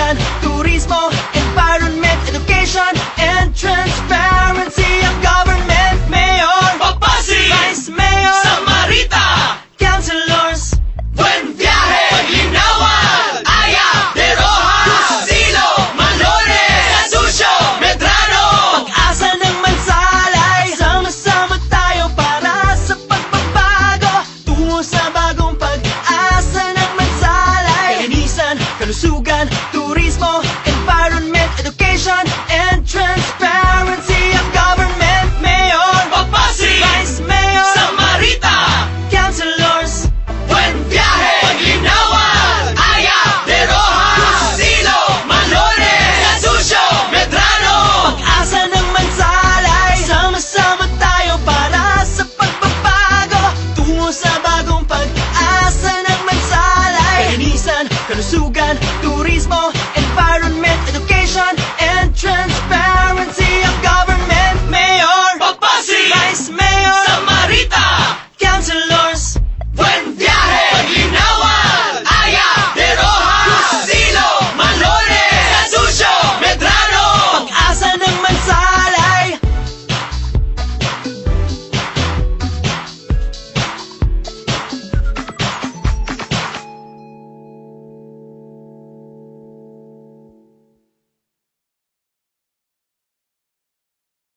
Kalusugan, Turismo, Environment, Education, and Transparency ang Government Mayor Papasi! Vice Mayor Samarita! Councilors Buen Viaje! Paglinawan! Aya! De Rojas! Silo! Manones! Sasusyo! Medrano! Pag-asa ng mansalay Sama-sama tayo para sa pagbabago Tungo sa bagong pag-asa ng mansalay Kalinisan, kalusugan,